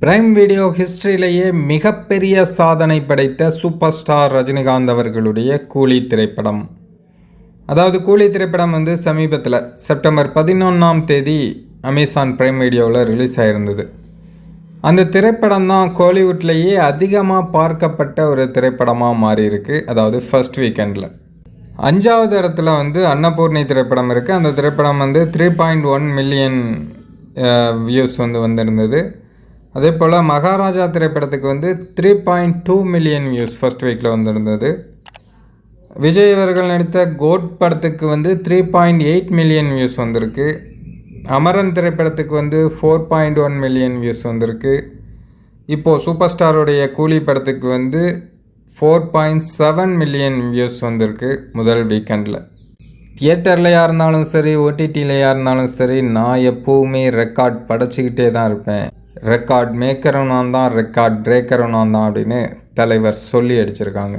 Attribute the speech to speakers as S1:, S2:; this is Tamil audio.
S1: பிரைம் வீடியோ ஹிஸ்டரியிலேயே மிகப்பெரிய சாதனை படைத்த சூப்பர் ஸ்டார் ரஜினிகாந்த் அவர்களுடைய கூலி திரைப்படம். அதாவது கூலி திரைப்படம் வந்து சமீபத்தில் செப்டம்பர் பதினொன்றாம் தேதி அமேசான் பிரைம் வீடியோவில் ரிலீஸ் ஆயிருந்தது. அந்த திரைப்படம் தான் கோலிவுட்லேயே அதிகமாக பார்க்கப்பட்ட ஒரு திரைப்படமாக மாறியிருக்கு. அதாவது ஃபர்ஸ்ட் வீக்கெண்டில் அஞ்சாவது இடத்துல வந்து அன்னபூர்ணி திரைப்படம் இருக்குது அந்த திரைப்படம் வந்து three point one million views வந்து வந்திருந்தது. அதே போல் மகாராஜா திரைப்படத்துக்கு வந்து three point two million views first வீக்கில் வந்திருந்தது. விஜய் அவர்கள் நடித்த கோட் படத்துக்கு வந்து three point eight million views வந்திருக்கு. அமரன் திரைப்படத்துக்கு வந்து four point one million views வந்திருக்கு. இப்போது சூப்பர் ஸ்டாருடைய கூலி படத்துக்கு வந்து four point seven million views வந்திருக்கு முதல் வீக்கெண்டில் தியேட்டர்லையாக இருந்தாலும் சரி ஓடிடியிலையாக இருந்தாலும் சரி நான் எப்போவுமே ரெக்கார்ட் படைச்சிக்கிட்டே தான் இருப்பேன். ரெக்கார்ட் மேக்கரும் நான் தான் ரெக்கார்ட் பிரேக்கரும் நான் தான் அப்படின்னு தலைவர் சொல்லி அடிச்சிருக்காங்க.